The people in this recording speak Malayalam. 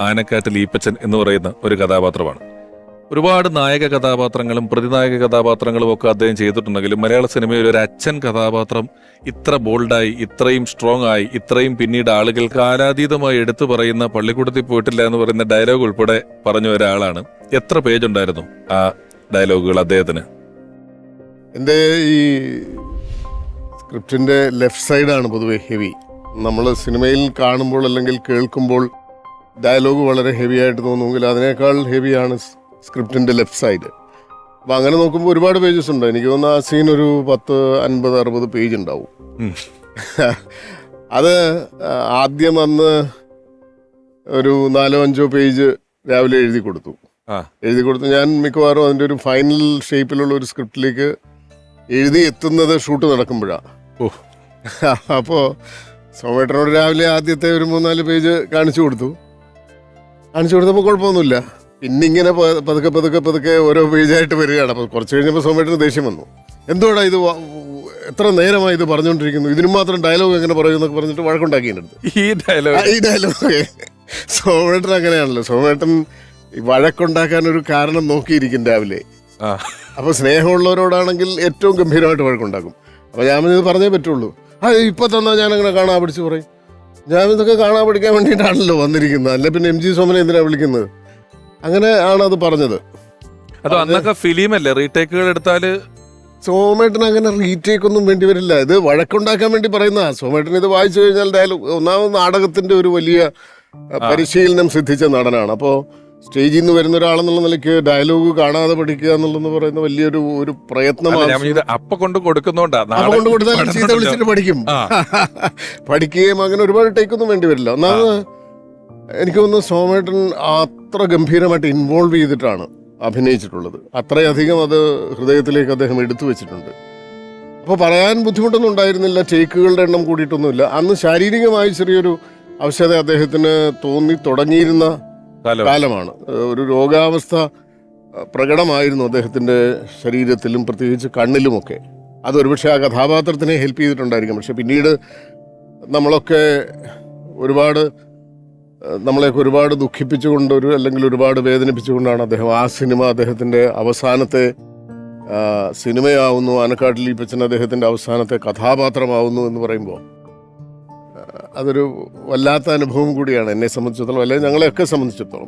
ആനക്കാട്ടിൽ ഈപ്പച്ചൻ എന്ന് പറയുന്ന ഒരു കഥാപാത്രമാണ്. ഒരുപാട് നായക കഥാപാത്രങ്ങളും പ്രതിനായക കഥാപാത്രങ്ങളും ഒക്കെ അദ്ദേഹം ചെയ്തിട്ടുണ്ടെങ്കിലും മലയാള സിനിമയിൽ ഒരു അച്ഛൻ കഥാപാത്രം ഇത്ര ബോൾഡായി ഇത്രയും സ്ട്രോങ് ആയി ഇത്രയും പിന്നീട് ആളുകൾക്ക് കാലാതീതമായി എടുത്തു പറയുന്ന പള്ളിക്കൂടത്തിൽ പോയിട്ടില്ല എന്ന് പറയുന്ന ഡയലോഗ് ഉൾപ്പെടെ പറഞ്ഞ ഒരാളാണ്. എത്ര പേജ് ഉണ്ടായിരുന്നു ആ ഡയലോഗുകൾ അദ്ദേഹത്തിന്? എന്റെ ഈ സ്ക്രിപ്റ്റിന്റെ ലെഫ്റ്റ് സൈഡാണ് പൊതുവെ ഹെവി നമ്മൾ സിനിമയിൽ കാണുമ്പോൾ അല്ലെങ്കിൽ കേൾക്കുമ്പോൾ ഡയലോഗ് വളരെ ഹെവി ആയിട്ട് തോന്നുമെങ്കിൽ അതിനേക്കാൾ ഹെവിയാണ് സ്ക്രിപ്റ്റിന്റെ ലെഫ്റ്റ് സൈഡ്. അപ്പം അങ്ങനെ നോക്കുമ്പോൾ ഒരുപാട് പേജസ് ഉണ്ട്. എനിക്ക് തോന്നുന്നു ആ സീൻ ഒരു പത്ത് അൻപത് അറുപത് പേജ് ഉണ്ടാവും. അത് ആദ്യം അന്ന് ഒരു നാലോ അഞ്ചോ പേജ് രാവിലെ എഴുതി കൊടുത്തു. ആ. എഴുതി കൊടുത്തു ഞാൻ മിക്കവാറും അതിന്റെ ഒരു ഫൈനൽ ഷേപ്പിലുള്ള ഒരു സ്ക്രിപ്റ്റിലേക്ക് എഴുതി എത്തുന്നത് ഷൂട്ട് നടക്കുമ്പോഴാണ് ഓ. അപ്പോൾ സോമേട്ടനോട് രാവിലെ ആദ്യത്തെ ഒരു മൂന്നാൽ പേജ് കാണിച്ചു കൊടുത്തു. കാണിച്ചു കൊടുത്തപ്പോൾ കുഴപ്പമൊന്നുമില്ല. പിന്നെ ഇങ്ങനെ പതുക്കെ പതുക്കെ പതുക്കെ ഓരോ പേജായിട്ട് വരികയാണ്. അപ്പോൾ കുറച്ച് കഴിഞ്ഞപ്പോൾ സോമേട്ടന് ദേഷ്യം വന്നു. എന്തുകൊണ്ടാ ഇത് എത്ര നേരമായി ഇത് പറഞ്ഞുകൊണ്ടിരിക്കുന്നു? ഇതിന് മാത്രം ഡയലോഗ് എങ്ങനെ പറയുമെന്നൊക്കെ പറഞ്ഞിട്ട് വഴക്കുണ്ടാക്കി എന്റെ ഈ ഡയലോഗ്. ഈ ഡയലോഗ്. സോമേട്ടൻ അങ്ങനെയാണല്ലോ. സോമേട്ടൻ വഴക്കുണ്ടാക്കാൻ ഒരു കാരണം നോക്കിയിരിക്കും രാവിലെ. അപ്പൊ സ്നേഹമുള്ളവരോടാണെങ്കിൽ ഏറ്റവും ഗംഭീരമായിട്ട് വഴക്കുണ്ടാക്കും. അപ്പൊ ഞാൻ ഇത് പറഞ്ഞേ പറ്റുള്ളൂ. ആ ഇപ്പൊ തന്നാ ഞാൻ അങ്ങനെ കാണാൻ പിടിച്ചു പറയും. ഞാൻ ഇതൊക്കെ കാണാൻ പഠിക്കാൻ വേണ്ടിയിട്ടാണല്ലോ വന്നിരിക്കുന്നത്. അല്ല പിന്നെ എം ജി സോമനെ എന്തിനാണ് വിളിക്കുന്നത്? അങ്ങനെ ആണ് അത് പറഞ്ഞത്. അത് അന്നൊക്കെ ഫിലിമല്ലേ? റീടേക്കുകൾ എടുത്താൽ സോമേട്ടൻ അങ്ങനെ റീടേക്ക് ഒന്നും വേണ്ടി വരില്ല. ഇത് വഴക്കുണ്ടാക്കാൻ വേണ്ടി പറയുന്ന സോമേട്ടൻ ഇത് വായിച്ചു കഴിഞ്ഞാൽ ഡയലോഗ് ഒന്നാമത് നാടകത്തിന്റെ ഒരു വലിയ പരിശീലനം സിദ്ധിച്ച നടനാണ്. അപ്പോൾ സ്റ്റേജിൽ നിന്ന് വരുന്ന ഒരാളെന്നുള്ള നിലയ്ക്ക് ഡയലോഗ് കാണാതെ പഠിക്കുക എന്നുള്ളത് പറയുന്ന വലിയൊരു ഒരു പ്രയത്നമാണ് ഞാൻ ഇത് അപ്പ കൊണ്ട് കൊടുക്കുന്നോണ്ടാ? അപ്പൊ നാളെ കൊണ്ട് കൊടുത്താൽ ചീത്ത വിളിച്ചിട്ട് പഠിക്കും. പഠിക്കുകയും അങ്ങനെ ഒരുപാട് ടേക്കൊന്നും വേണ്ടി വരില്ല. ഒന്നാമത് എനിക്ക് തോന്നുന്നു സോമേട്ടൻ അത്ര ഗംഭീരമായിട്ട് ഇൻവോൾവ് ചെയ്തിട്ടാണ് അഭിനയിച്ചിട്ടുള്ളത്. അത്രയധികം അത് ഹൃദയത്തിലേക്ക് അദ്ദേഹം എടുത്തു വെച്ചിട്ടുണ്ട്. അപ്പോൾ പറയാൻ ബുദ്ധിമുട്ടൊന്നും ഉണ്ടായിരുന്നില്ല. ടേക്കുകളുടെ എണ്ണം കൂടിയിട്ടൊന്നുമില്ല. അന്ന് ശാരീരികമായി ചെറിയൊരു അവശത അദ്ദേഹത്തിന് തോന്നി തുടങ്ങിയിരുന്ന. കാലമാണ്. ഒരു രോഗാവസ്ഥ പ്രകടമായിരുന്നു അദ്ദേഹത്തിന്റെ ശരീരത്തിലും പ്രത്യേകിച്ച് കണ്ണിലുമൊക്കെ. അത് ഒരുപക്ഷെ ആ കഥാപാത്രത്തിനെ ഹെൽപ്പ് ചെയ്തിട്ടുണ്ടായിരിക്കും. പക്ഷെ പിന്നീട് നമ്മളൊക്കെ ഒരുപാട് നമ്മളെയൊക്കെ ഒരുപാട് ദുഃഖിപ്പിച്ചുകൊണ്ട് ഒരു അല്ലെങ്കിൽ ഒരുപാട് വേദനിപ്പിച്ചുകൊണ്ടാണ് അദ്ദേഹം ആ സിനിമ അദ്ദേഹത്തിന്റെ അവസാനത്തെ സിനിമയാവുന്നു. ആനക്കാട്ടിൽ ഈപ്പച്ചൻ അദ്ദേഹത്തിന്റെ അവസാനത്തെ കഥാപാത്രമാവുന്നു എന്ന് പറയുമ്പോൾ അതൊരു വല്ലാത്ത അനുഭവം കൂടിയാണ് എന്നെ സംബന്ധിച്ചിടത്തോളം അല്ലെങ്കിൽ ഞങ്ങളെയൊക്കെ സംബന്ധിച്ചിടത്തോളം.